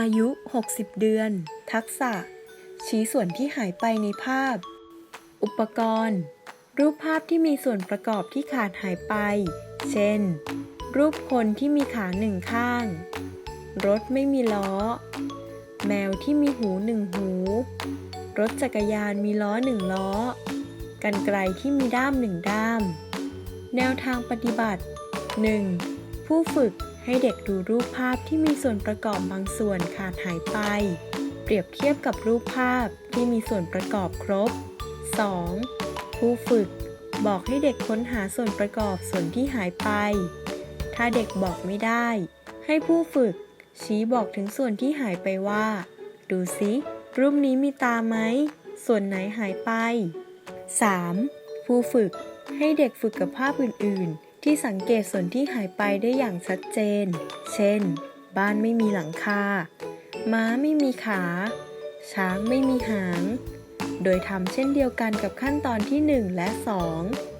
อายุ 60 เดือน ทักษะ ชี้ส่วนที่หายไปในภาพ อุปกรณ์ รูปภาพที่มีส่วนประกอบที่ขาดหายไป เช่น รูปคนที่มีขาหนึ่งข้าง รถไม่มีล้อ แมวที่มีหูหนึ่งหู รถจักรยานมีล้อหนึ่งล้อ กันไกลที่มีด้ามหนึ่งด้าม แนวทางปฏิบัติ 1. ผู้ฝึก ให้เด็กดูรูปภาพที่มีส่วนประกอบบางส่วนขาดหายไป เปรียบเทียบกับรูปภาพที่มีส่วนประกอบครบ 2. ผู้ฝึก บอกให้เด็กค้นหาส่วนประกอบส่วนที่หายไป ถ้าเด็กบอกไม่ได้ ให้ผู้ฝึก ชี้บอกถึงส่วนที่หายไปว่า ดูสิรูปนี้มีตาไหม ส่วนไหนหายไป 3. ผู้ฝึกให้เด็กฝึกกับภาพอื่น ๆ ที่สังเกตส่วนที่หายไปได้อย่างชัดเจน เช่น บ้านไม่มีหลังคา ม้าไม่มีขา ช้างไม่มีหาง โดยทำเช่นเดียวกันกับขั้นตอนที่ 1 และ 2